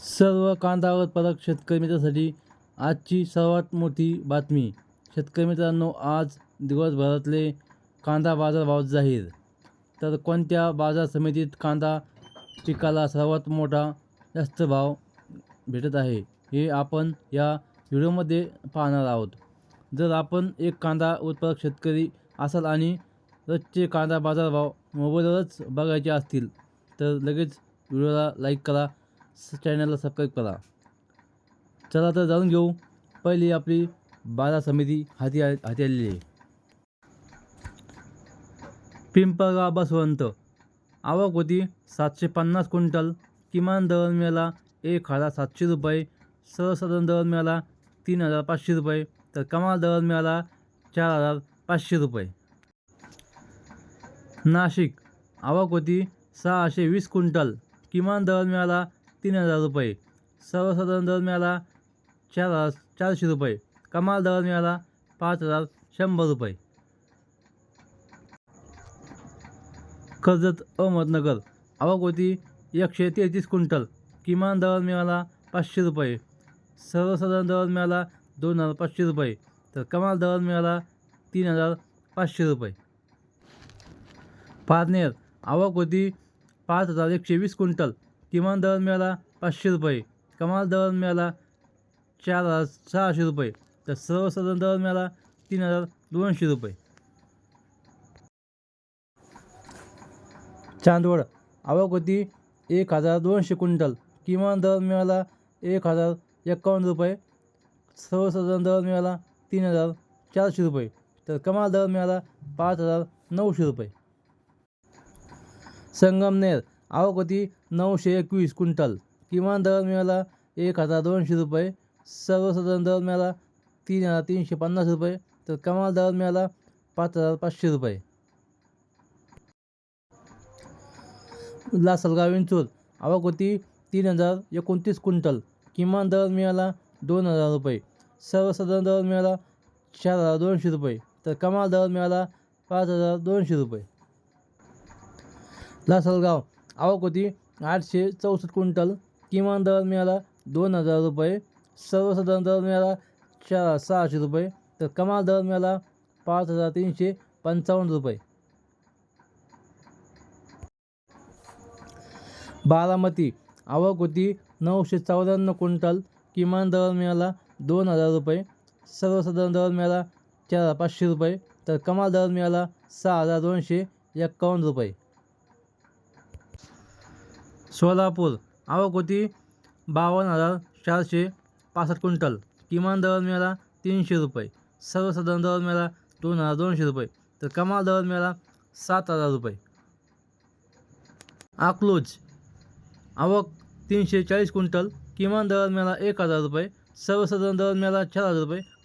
सर्व कांदा उत्पादक शेतकरी मित्रांसाठी आजची सर्वात मोठी बातमी. शेतकरी मित्रांनो आज दिवसभरातले कांदा बाजार भाव जाहीर. तर कोणत्या बाजार समितीत कांदा पिकाला सर्वात मोठा जास्त भाव भेटत आहे हे आपण या व्हिडिओमध्ये पाहणार आहोत. जर आपण एक कांदा उत्पादक शेतकरी असाल आणि रोजचे कांदा बाजारभाव मोबाईलवरच बघायचे असतील तर लगेच व्हिडिओला लाईक करा चॅनलला सबस्क्राईब करा. चला तर जाणून घेऊ. पहिली आपली बाजार समिती हाती आ हाती आलेली आहे. पिंपळगाव बसवंत. आवक होती सातशे पन्नास क्विंटल. किमान दर मिळाला एक हजार सातशे रुपये. सर्वसाधारण दर मिळाला तीन हजार पाचशे रुपये. तर कमाल दर मिळाला चार हजार पाचशे रुपये. नाशिक. आवक होती सहाशे वीस क्विंटल. किमान दर मिळाला तीन हजार रुपये. सर्वसाधारण दर मिळाला चार हजार चारशे रुपये. कमाल दर मिळाला पाच हजार शंभर रुपये. कर्जत अहमदनगर. आवक होती एकशे तेहतीस क्विंटल. किमान दर मिळाला पाचशे रुपये. सर्वसाधारण दर मिळाला दोन हजार पाचशे रुपये. तर कमाल दर मिळाला तीन हजार पाचशे रुपये. पारनेर. आवक होती पाच हजार एकशे वीस क्विंटल. किमान दर मिळाला पाचशे रुपये कमाल दर मिळाला चार हजार सहाशे रुपये तर सर्वसाधारण दर मिळाला तीन हजार दोनशे रुपये. चांदवड आवक होती एक हजार दोनशे क्विंटल किमान दर मिळाला एक हजार एकावन्न रुपये सर्वसाधारण दर मिळाला तीन हजार चारशे रुपये तर कमाल दर मिळाला पाच हजार नऊशे रुपये. संगमनेर आवक होती नऊशे एकवीस क्विंटल. किमान दर मिळाला एक हजार दोनशे रुपये. सर्वसाधारण दर मिळाला तीन हजार तीनशे पन्नास रुपये. तर कमाल दर मिळाला पाच हजार पाचशे रुपये. लासलगाव विंचूर. आवक होती तीन हजार एकोणतीस क्विंटल. किमान दर मिळाला दोन हजार रुपये. सर्वसाधारण दर मिळाला चार हजार दोनशे रुपये. तर कमाल दर मिळाला पाच हजार दोनशे रुपये. लासलगाव. आवक होती आठशे चौसष्ट क्विंटल. किमान दर मिळाला दोन हजार रुपये. सर्वसाधारण दर मिळाला चार सहाशे रुपये. तर कमाल दर मिळाला पाच हजार तीनशे पंचावन्न रुपये. बारामती. आवक होती नऊशे चौऱ्याण्णव क्विंटल. किमान दर मिळाला दोन हजार रुपये. सर्वसाधारण दर मिळाला चार पाचशे रुपये. तर कमाल दर मिळाला सहा हजार दोनशे एक्कावन्न रुपये. सोलापूर. आवक होती बावन्न हजार चारशे पासष्ट क्विंटल. किमान दर मिळाला तीनशे रुपये. सर्वसाधारण दर मिळाला दोन हजार दोनशे रुपये. तर कमाल दर मिळाला सात हजार रुपये. अकलूज. आवक तीनशे चाळीस क्विंटल. किमान दर मिळाला एक हजार रुपये. सर्वसाधारण दर मिळाला चार हजार रुपये.